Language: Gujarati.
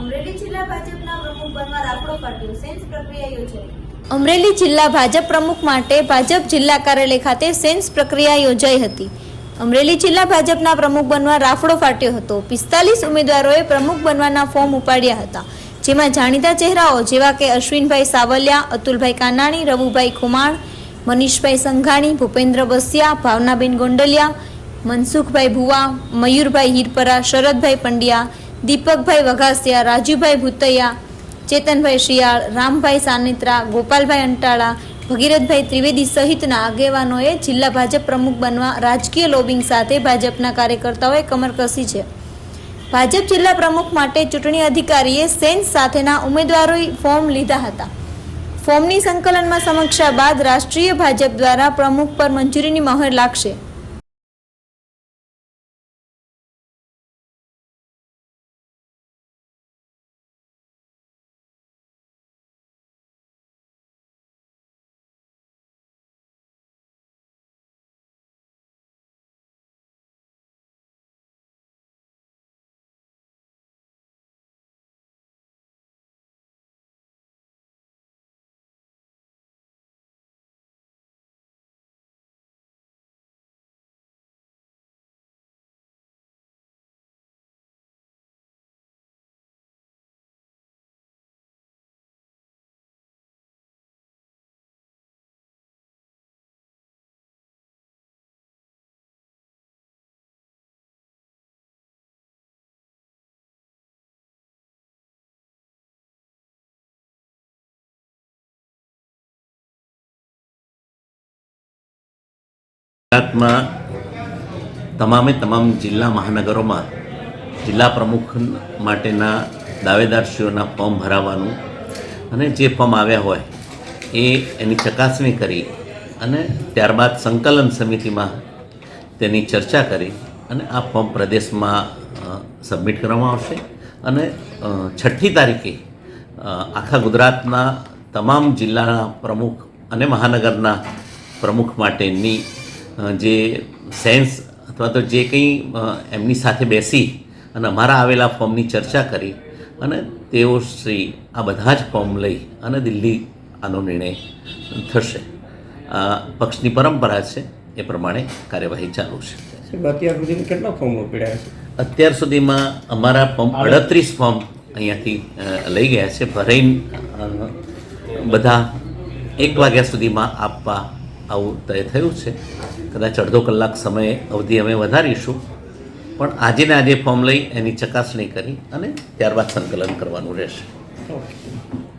અમરેલી જિલ્લા ભાજપના પ્રમુખ બનવા રાખડો ફાટ્યો. સેન્સ પ્રક્રિયા યોજાઈ. અમરેલી જિલ્લા ભાજપ પ્રમુખ માટે ભાજપ જિલ્લા કાર્યાલય ખાતે સેન્સ પ્રક્રિયા યોજાઈ હતી. અમરેલી જિલ્લા ભાજપના પ્રમુખ બનવા રાફડો ફાટ્યો હતો. પિસ્તાલીસ ઉમેદવારોએ પ્રમુખ બનવાના ફોર્મ ઉપાડ્યા હતા. જેમાં જાણીતા ચહેરાઓ જેવા કે અશ્વિનભાઈ સાવલિયા, અતુલભાઈ કાનાણી, રવુભાઈ ખુમાણ, મનીષભાઈ સંઘાણી, ભૂપેન્દ્ર બસિયા, ભાવનાબેન ગોંડલિયા, મનસુખભાઈ ભુવા, મયુરભાઈ હીરપરા, શરદભાઈ પંડ્યા દીપકભાઈ વઘાસિયા, રાજુભાઈ ભૂતૈયા, ચેતનભાઈ શિયાળ, રામભાઈ સાનિત્રા, ગોપાલભાઈ અંટાળા, ભગીરથભાઈ ત્રિવેદી સહિતના આગેવાનોએ જિલ્લા ભાજપ પ્રમુખ બનવા રાજકીય લોબિંગ સાથે ભાજપના કાર્યકર્તાઓએ કમર કસી છે. ભાજપ જિલ્લા પ્રમુખ માટે ચૂંટણી અધિકારીએ સેન્સ સાથેના ઉમેદવારોએ ફોર્મ લીધા હતા. ફોર્મની સંકલનમાં સમીક્ષા બાદ રાષ્ટ્રીય ભાજપ દ્વારા પ્રમુખ પર મંજૂરીની મહોર લાગશે. ગુજરાતમાં તમામે તમામ જિલ્લા મહાનગરોમાં જિલ્લા પ્રમુખ માટેના દાવેદારશ્રીઓના ફોર્મ ભરાવાનું અને જે ફોર્મ આવ્યા હોય એ એની ચકાસણી કરી અને ત્યારબાદ સંકલન સમિતિમાં તેની ચર્ચા કરી અને આ ફોર્મ પ્રદેશમાં સબમિટ કરવામાં આવશે અને છઠ્ઠી તારીખે આખા ગુજરાતના તમામ જિલ્લાના પ્રમુખ અને મહાનગરના પ્રમુખ માટેની જે સેન્સ અથવા તો જે કંઈ એમની સાથે બેસી અને અમારા આવેલા ફોર્મની ચર્ચા કરી અને તેઓ શ્રી આ બધા જ ફોર્મ લઈ અને દિલ્હી આનો નિર્ણય થશે. આ પક્ષની પરંપરા છે એ પ્રમાણે કાર્યવાહી ચાલુ છે. અત્યાર સુધીમાં કેટલા ફોર્મો પીડ્યા છે? અત્યાર સુધીમાં અમારા ફોર્મ અડત્રીસ ફોર્મ અહીંયાથી લઈ ગયા છે. ભરાઈને બધા એક વાગ્યા સુધીમાં આપવા આવું તય થયું છે. કદાચ અડધો કલાક સમય અવધિ અમે વધારીશું. પણ આજે ને આજે ફોર્મ લઈ એની ચકાસણી કરી અને ત્યારબાદ સંકલન કરવાનું રહેશે. ઓકે.